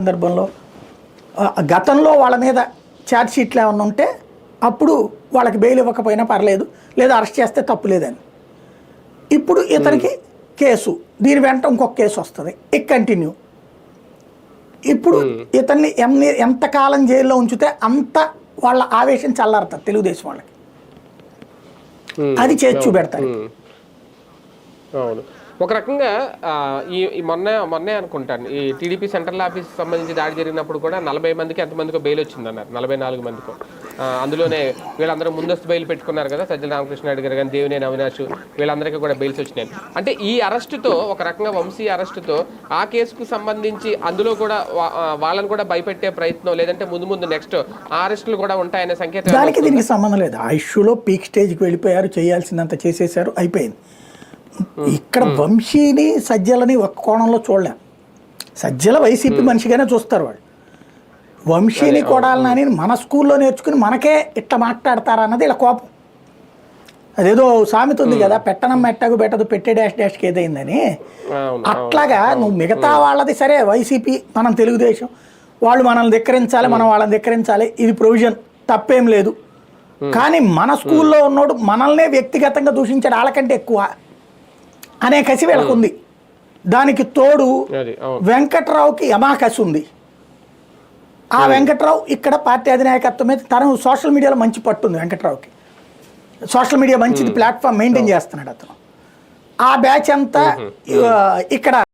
సందర్భంలో గతంలో వాళ్ళ మీద ఛార్జ్ షీట్లు ఏమన్నా ఉంటే అప్పుడు వాళ్ళకి బెయిల్ ఇవ్వకపోయినా పర్లేదు లేదా అరెస్ట్ చేస్తే తప్పు లేదని. ఇప్పుడు ఇతనికి కేసు దీని వెంట ఇంకొక కేసు వస్తుంది. ఇక్ కంటిన్యూ ఇప్పుడు ఇతన్ని ఎన్ని ఎంతకాలం జైల్లో ఉంచితే అంత వాళ్ళ ఆవేశం చల్లారుతుంది తెలుగుదేశం వాళ్ళకి. అది చేసి చూపెడతారు. ఒక రకంగా ఈ మొన్న మొన్నే అనుకుంటాను. ఈ టీడీపీ సెంట్రల్ ఆఫీస్ సంబంధించి దాడి జరిగినప్పుడు కూడా నలభై మందికి ఎంతమందికో బెయిల్ వచ్చిందన్నారు. నలభై నాలుగు మందికో. అందులోనే వీళ్ళందరూ ముందస్తు బెయిల్ పెట్టుకున్నారు కదా సజ్జల రామకృష్ణారెడ్డి గారు కానీ దేవినేని అవినాష్ వీళ్ళందరికీ కూడా బెయిల్స్ వచ్చినాయి. అంటే ఈ అరెస్టుతో ఒక రకంగా వంశీ అరెస్టుతో ఆ కేసుకు సంబంధించి అందులో కూడా వాళ్ళని కూడా భయపెట్టే ప్రయత్నం లేదంటే ముందు ముందు నెక్స్ట్ ఆ అరెస్టులు కూడా ఉంటాయనే సంకేతం దానికి దీనికి సంబంధం లేదు? ఆ ఇష్యూలో పీక్ స్టేజ్కి వెళ్ళిపోయారు చేయాల్సిందంత చేసేసారు అయిపోయింది. ఇక్కడ వంశీని సజ్జలని ఒక్క కోణంలో చూడలేం. సజ్జల వైసీపీ మనిషిగానే చూస్తారు వాళ్ళు. వంశీని కొడాలని మన స్కూల్లో నేర్చుకుని మనకే ఇట్లా మాట్లాడతారా అన్నది ఇలా కోపం. అదేదో సామెత ఉంది కదా పెట్టనం మెట్టకు పెట్టదు పెట్టే డాష్ డాష్కి ఏదైందని. అట్లాగా నువ్వు మిగతా వాళ్ళది సరే వైసీపీ మనం తెలుగుదేశం. వాళ్ళు మనల్ని ధిక్కరించాలి మనం వాళ్ళని ధిక్కరించాలి ఇది ప్రొవిజన్ తప్పేం లేదు. కానీ మన స్కూల్లో ఉన్నోడు మనల్నే వ్యక్తిగతంగా దూషించాడు వాళ్ళకంటే ఎక్కువ. అనే కసి వీళ్ళకు ఉంది దానికి తోడు వెంకట్రావుకి యమాకసి ఉంది. ఆ వెంకట్రావు ఇక్కడ పార్టీ అధినాయకత్వం మీద తను సోషల్ మీడియాలో మంచి పట్టుంది వెంకట్రావుకి. సోషల్ మీడియా మంచిది ప్లాట్ఫామ్ మెయింటైన్ చేస్తున్నాడు అతను. ఆ బ్యాచ్ అంతా ఇక్కడ